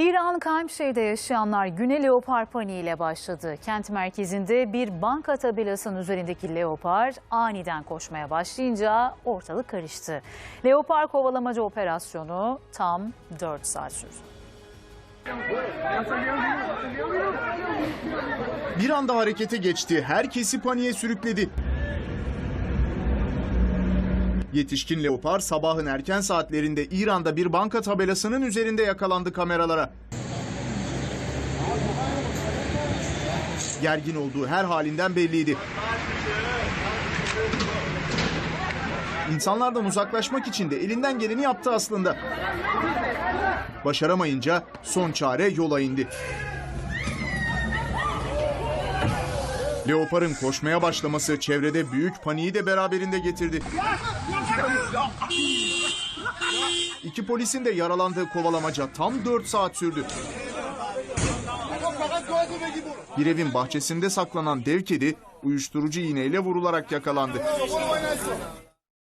İran Kaymşehir'de yaşayanlar güne leopar paniğiyle başladı. Kent merkezinde bir banka tabelasının üzerindeki leopar aniden koşmaya başlayınca ortalık karıştı. Leopar kovalamacı operasyonu tam 4 saat sürdü. Bir anda harekete geçti, herkesi paniğe sürükledi. Yetişkin leopar sabahın erken saatlerinde İran'da bir banka tabelasının üzerinde yakalandı kameralara. Gergin olduğu her halinden belliydi. İnsanlardan uzaklaşmak için de elinden geleni yaptı aslında. Başaramayınca son çare yola indi. Leopar'ın koşmaya başlaması çevrede büyük paniği de beraberinde getirdi. İki polisin de yaralandığı kovalamaca tam 4 saat sürdü. Bir evin bahçesinde saklanan dev kedi uyuşturucu iğneyle vurularak yakalandı.